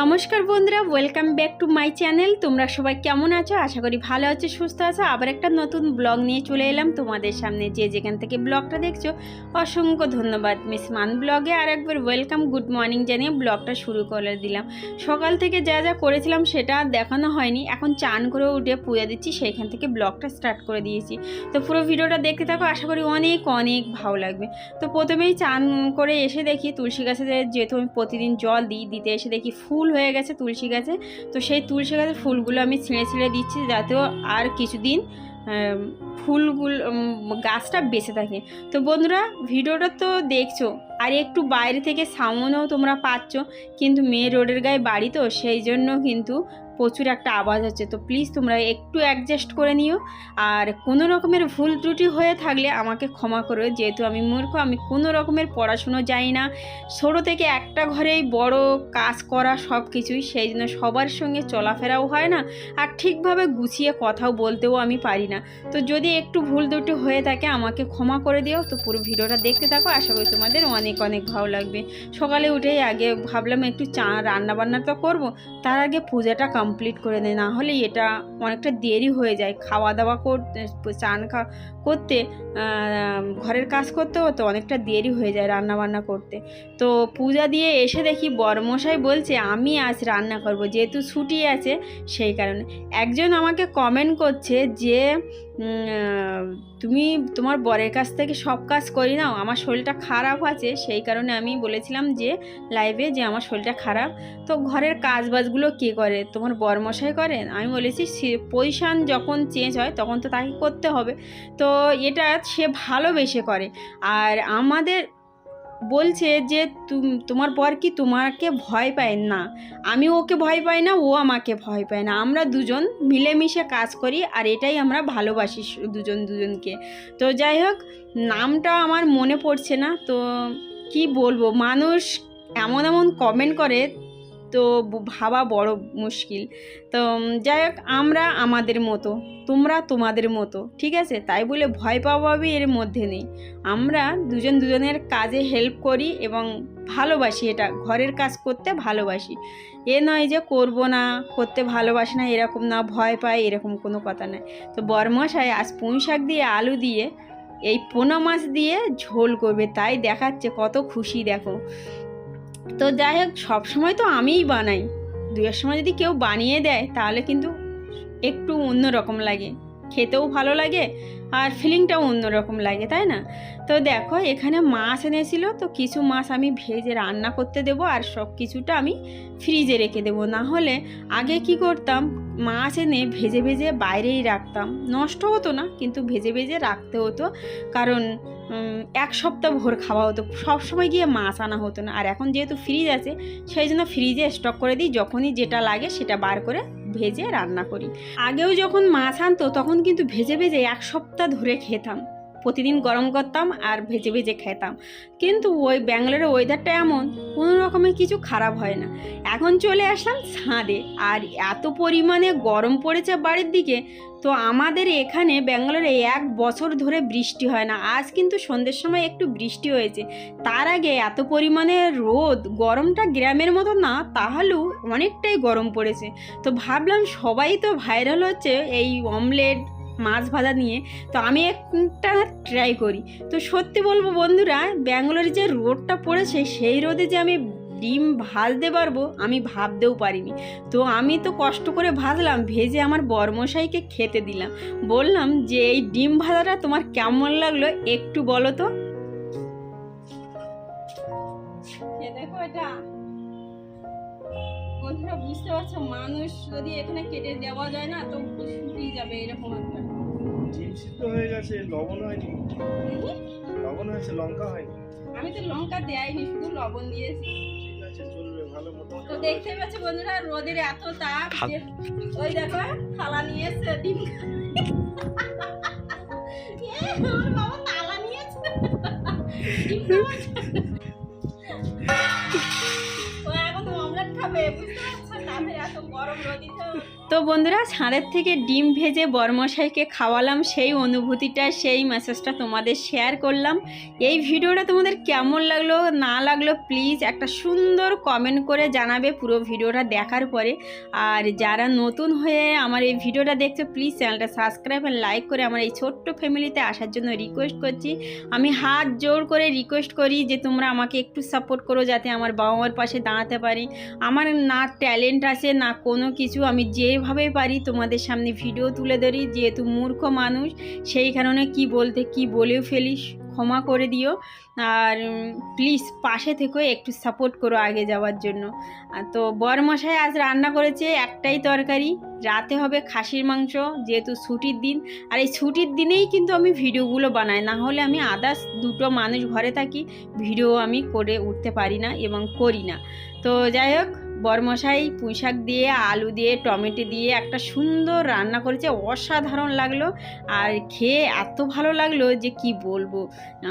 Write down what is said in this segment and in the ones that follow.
নমস্কার বন্ধুরা welcome back to my channel তোমরা সবাই কেমন আছো? আশা করি ভালো আছো, সুস্থ আছো। আবার একটা নতুন ব্লগ নিয়ে চলে এলাম। তোমাদের সামনে যে যেখান থেকে ব্লগটা দেখছ, অসংখ্য ধন্যবাদ। মিস মান ব্লগে আর একবার ওয়েলকাম গুড মর্নিং জানিয়ে ব্লগটা শুরু করে দিলাম। সকাল থেকে যা যা করেছিলাম সেটা দেখানো হয়নি। এখন চান করে উঠে পুজো দিচ্ছি, সেইখান থেকে ব্লগটা স্টার্ট করে দিয়েছি। তো পুরো ভিডিওটা দেখতে থাকো, আশা করি অনেক অনেক ভালো লাগবে। তো প্রথমেই চান করে এসে দেখি তুলসী গাছে যেহেতু আমি প্রতিদিন জল দিই, দিতে এসে দেখি ফুল হয়ে গেছে, তুলসী গাছে। তো সেই তুলসী গাছের ফুলগুলো আমি ছিঁড়ে ছিঁড়ে দিচ্ছি যাতেও আর কিছুদিন ফুলগুলো গাছটা বেঁচে থাকে। তো বন্ধুরা, ভিডিওটা তো দেখছ, আর একটু বাইরে থেকে সামনেও তোমরা পাচ্ছ, কিন্তু মেয়ে রোডের গায়ে বাড়ি তো, সেই জন্য কিন্তু প্রচুর একটা আওয়াজ হচ্ছে তো প্লিজ তোমরা একটু অ্যাডজাস্ট করে নিও। আর কোনো রকমের ভুল ত্রুটি হয়ে থাকলে আমাকে ক্ষমা করো। যেহেতু আমি মূর্খ, আমি কোনো রকমের পড়াশুনো যাই না। ছোটো থেকে একটা ঘরেই বড় কাজ করা সব কিছুই সেই জন্য সবার সঙ্গে চলাফেরাও হয় না। আর ঠিকভাবে গুছিয়ে কথাও বলতেও আমি পারি না। তো যদি একটু ভুল ত্রুটি হয়ে থাকে, আমাকে ক্ষমা করে দিও। তো পুরো ভিডিওটা দেখতে থাকো। আশা করি তোমাদের অনেক অনেক ভালো লাগবে। সকালে উঠেই আগে ভাবলাম একটু চা রান্না বান্না তো করব। তার আগে পূজাটা কমপ্লিট করে নেয় না হলে এটা অনেকটা দেরি হয়ে যায়। খাওয়া দাওয়া করতে, চান করতে ঘরের কাজ করতে হতো অনেকটা দেরি হয়ে যায় রান্না বান্না করতে। তো পূজা দিয়ে এসে দেখি বরমশাই বলছে, আমি আজ রান্না করব। যেহেতু ছুটি আছে সেই কারণে। একজন আমাকে কমেন্ট করছে যে তুমি তোমার বরের কাছ থেকে সব কাজ করি নাও, আমার শরীরটা খারাপ আছে, সেই কারণে আমি বলেছিলাম যে লাইভে যে আমার শরীরটা খারাপ। তো ঘরের কাজ বাজগুলো কে করে? তোমার বরমশাই করেন আমি বলেছি পজিশান যখন চেঞ্জ হয়, তখন তো তাকে করতে হবে। তো এটা সে ভালোবেসে করে। আর আমাদের বলছে যে তুম- তোমার পর কি তোমাকে ভয় পায়? না, আমি ওকে ভয় পাই না, ও আমাকে ভয় পায় না। আমরা দুজন মিলেমিশে কাজ করি আর এটাই আমরা ভালোবাসি দুজন দুজনকে। তো যাই হোক, নামটা আমার মনে পড়ছে না। তো কি বলব? মানুষ এমন এমন কমেন্ট করে তো ভাবা বড় মুশকিল। তো যাই হোক, আমরা আমাদের মতো, তোমরা তোমাদের মতো, ঠিক আছে? তাই বলে ভয় পাওয়াবি এর মধ্যে নেই। আমরা দুজন দুজনের কাজে হেল্প করি এবং ভালোবাসি এটা, ঘরের কাজ করতে ভালোবাসি। এ নয় যে করব না, করতে ভালোবাসি না, এরকম না, ভয় পায়, এরকম কোনো কথা নয়। তো বরমশাই আজ পুঁই শাক দিয়ে আলু দিয়ে, এই পোনা মাছ দিয়ে ঝোল করবে, তাই দেখাচ্ছে, কত খুশি দেখো। তো যাই হোক, সবসময় তো আমিই বানাই। দুয়ের সময় যদি কেউ বানিয়ে দেয়, তাহলে কিন্তু একটু অন্যরকম লাগে। খেতেও ভালো লাগে আর ফিলিংটাও অন্যরকম লাগে, তাই না? তো দেখো, এখানে মাছ এনেছিল, তো কিছু মাছ আমি ভেজে রান্না করতে দেবো আর সব কিছুটা আমি ফ্রিজে রেখে দেবো। না হলে আগে কি করতাম, মাছ এনে ভেজে ভেজে বাইরেই রাখতাম। নষ্ট হতো না, কিন্তু ভেজে ভেজে রাখতে হতো। কারণ এক সপ্তাহ ভোর খাওয়া হতো। সব সময় গিয়ে মাছ আনা হতো না। আর এখন যেহেতু ফ্রিজ আছে, সেই জন্য ফ্রিজে স্টক করে দিই, যখনই যেটা লাগে সেটা বার করে ভেজে রান্না করি। আগেও যখন মাছ আনতো, তখন কিন্তু ভেজে ভেজে এক সপ্তাহ ধরে খেতাম। প্রতিদিন গরম করতাম আর ভেজে ভেজে খেতাম। কিন্তু ওই ব্যাঙ্গালোরের ওয়েদারটা এমন, কোনো রকমের কিছু খারাপ হয় না। এখন চলে আসলাম ছাদে আর এত পরিমাণে গরম পড়েছে বাড়ির দিকে, তো আমাদের এখানে ব্যাঙ্গালোরে এক বছর ধরে বৃষ্টি হয় না। আজ কিন্তু সন্ধ্যের সময় একটু বৃষ্টি হয়েছে। তার আগে এত পরিমাণে রোদ, গরমটা গ্রামের মতো না, তাহলেও অনেকটাই গরম পড়েছে। তো ভাবলাম সবাই তো ভাইরাল হচ্ছে এই অমলেট মাছ ভাজা নিয়ে, তো আমি একটা ট্রাই করি। তো সত্যি বলব বন্ধুরা, ব্যাঙ্গালোরে যে রোডটা পড়েছে, সেই রোদে যে আমি ডিম ভাজতে পারব, আমি ভাবতেও পারিনি। তো আমি তো কষ্ট করে ভাজলাম, ভেজে আমার বর্মশাইকে খেতে দিলাম। বললাম যে, এই ডিম ভাজাটা তোমার কেমন লাগল একটু বলো তো? দেখো এটা। বন্ধুরা বুঝতে পারছ? মানুষ যদি এখানে কেটে দেওয়া যায় না তো শুকিয়ে যাবে এরকম একটা। ডিম সিদ্ধ হয়ে গেছে লবণ হয়নি। লবণ হয়েছে লঙ্কা হয়নি। আমি তো লঙ্কা দেয়নি শুধু লবণ দিয়েছি। ঠিক আছে চলবে ভালো মতো তো দেখতে পাচ্ছ বন্ধুরা রোদের এত তাপ ওই দেখো থালা নিয়ে এসছে ডিম ও এখন অমলেট তো বন্ধুরা, ছাদের থেকে ডিম ভেজে বরমশাইকে খাওয়ালাম, সেই অনুভূতিটা, সেই মেসেজটা তোমাদের শেয়ার করলাম। এই ভিডিওটা তোমাদের কেমন লাগল, না লাগল প্লিজ একটা সুন্দর কমেন্ট করে জানাবে পুরো ভিডিওটা দেখার পরে। আর যারা নতুন হয়ে আমার এই ভিডিওটা দেখছ প্লিজ চ্যানেলটা সাবস্ক্রাইব আর লাইক করে আমার এই ছোট্ট ফ্যামিলিতে আসার জন্য রিকোয়েস্ট করছি। আমি হাত জোর করে রিকোয়েস্ট করি যে তোমরা আমাকে একটু সাপোর্ট করো যাতে আমার বাবা মার পাশে দাঁড়াতে পারি। আমার না ট্যালেন্ট আছে, না কোনো কিছু, আমি যেভাবে পারি, তোমাদের সামনে ভিডিও তুলে ধরি, যেহেতু মূর্খ মানুষ, সেই কারণে কি বলতে, কি বলেও ফেলিস, ক্ষমা করে দিও। আর প্লিজ পাশে থেকেও একটু সাপোর্ট করো আগে যাওয়ার জন্য। তো বরমশাই আজ রান্না করেছে একটাই তরকারি, রাতে হবে খাসির মাংস, যেহেতু ছুটির দিন। আর এই ছুটির দিনেই কিন্তু আমি ভিডিওগুলো বানাই, না হলে আমি আদার্স দুটো মানুষ ঘরে থাকি ভিডিও আমি করে উঠতে পারি না এবং করি না। তো যাই হোক বরমশাই পুঁইশাক দিয়ে, আলু দিয়ে, টমেটো দিয়ে একটা সুন্দর রান্না করেছে, অসাধারণ লাগল। আর খেয়ে এত ভালো লাগল যে কি বলব?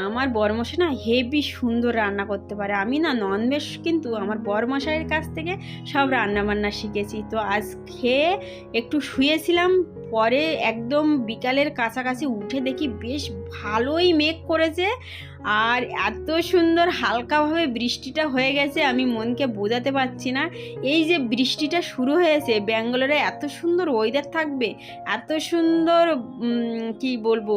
আমার বরমশাই না হেভি সুন্দর রান্না করতে পারে। আমি না ননভেজ কিন্তু আমার বরমশাইয়ের কাছ থেকে সব রান্না বান্না শিখেছি। তো আজ খেয়ে একটু শুয়েছিলাম, পরে একদম বিকালের কাছাকাছি উঠে দেখি বেশ ভালোই মেঘ করেছে। আর এত সুন্দর হালকাভাবে বৃষ্টিটা হয়ে গেছে, আমি মনকে বোঝাতে পারছি না। এই যে বৃষ্টিটা শুরু হয়েছে, ব্যাঙ্গালোরে এত সুন্দর ওয়েদার থাকবে, এত সুন্দর কি বলব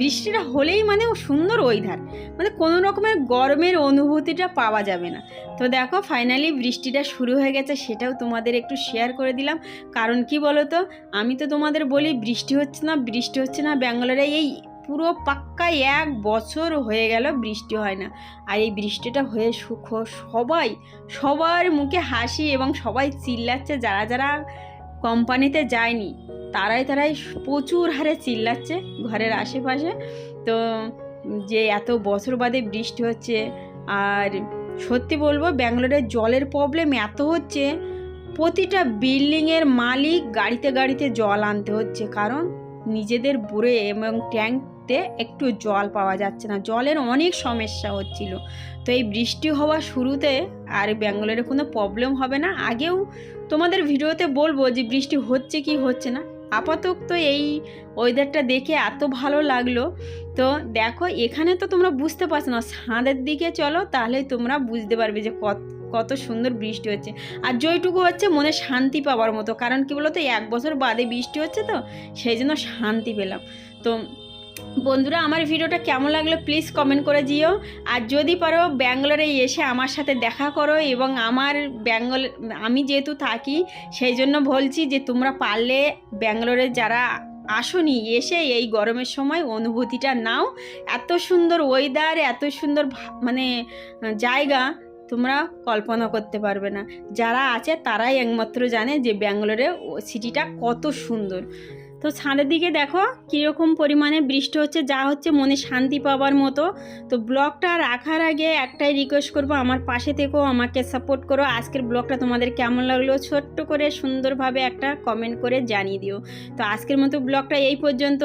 বৃষ্টিটা হলেই মানে সুন্দর ওয়েদার মানে কোনো রকমের গরমের অনুভূতিটা পাওয়া যাবে না। তো দেখো ফাইনালি বৃষ্টিটা শুরু হয়ে গেছে, সেটাও তোমাদের একটু শেয়ার করে দিলাম। কারণ কি বলো তো আমি তো তোমাদের বলি বৃষ্টি হচ্ছে না, বৃষ্টি হচ্ছে না, ব্যাঙ্গালোরে এই পুরো পাক্কা এক বছর হয়ে গেল বৃষ্টি হয় না। আর এই বৃষ্টিটা হয়ে সুখ সবাই, সবার মুখে হাসি এবং সবাই চিল্লাচ্ছে যারা যারা কোম্পানিতে যায়নি, তারাই তারাই প্রচুর হারে চিল্লাচ্ছে ঘরের আশেপাশে। তো যে এত বছর বাদে বৃষ্টি হচ্ছে, আর সত্যি বলব ব্যাঙ্গালোরের জলের প্রবলেম এত হচ্ছে, প্রতিটা বিল্ডিংয়ের মালিক গাড়িতে গাড়িতে জল আনতে হচ্ছে। কারণ নিজেদের বুড়ে এবং ট্যাঙ্কতে একটু জল পাওয়া যাচ্ছে না। জলের অনেক সমস্যা হচ্ছিল। তো এই বৃষ্টি হওয়া শুরুতে আর ব্যাঙ্গালোরে কোনো প্রবলেম হবে না। আগেও তোমাদের ভিডিওতে বলব যে বৃষ্টি হচ্ছে কি হচ্ছে না। আপাতত তো এই ওয়েদারটা দেখে এত ভালো লাগল। তো দেখো, এখানে তো তোমরা বুঝতে পারছ না। ছাদের দিকে চলো তাহলে তোমরা বুঝতে পারবে যে কত কত সুন্দর বৃষ্টি হচ্ছে। আর যেইটুকু হচ্ছে মনে শান্তি পাওয়ার মতো। কারণ কি বলতো, এক বছর বাদে বৃষ্টি হচ্ছে তো, সেই জন্য শান্তি পেলাম। তো বন্ধুরা, আমার ভিডিওটা কেমন লাগল প্লিজ কমেন্ট করে দিও। আর যদি পারো ব্যাঙ্গালোরে এসে আমার সাথে দেখা করো এবং আমার ব্যাঙ্গল আমি যেহেতু থাকি, সেই জন্য বলছি যে তোমরা পারলে ব্যাঙ্গালোরে যারা আসনি, এসে এই গরমের সময় অনুভূতিটা নাও। এত সুন্দর ওয়েদার এত সুন্দর মানে জায়গা তোমরা কল্পনা করতে পারবে না। যারা আছে তারাই একমাত্র জানে যে ব্যাঙ্গালোরে সিটিটা কত সুন্দর। তো ছাদের দিকে দেখো কীরকম পরিমাণে বৃষ্টি হচ্ছে, যা হচ্ছে মনে শান্তি পাওয়ার মতো। তো ব্লগটা রাখার আগে একটাই রিকোয়েস্ট করব, আমার পাশে থেকেও আমাকে সাপোর্ট করো। আজকের ব্লগটা তোমাদের কেমন লাগল ছোট্ট করে সুন্দরভাবে একটা কমেন্ট করে জানিয়ে দিও। তো আজকের মতো ব্লগটা এই পর্যন্ত।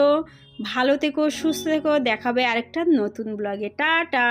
ভালো থেকো, সুস্থ থেকো, দেখাবে আরেকটা নতুন ব্লগে। টাটা!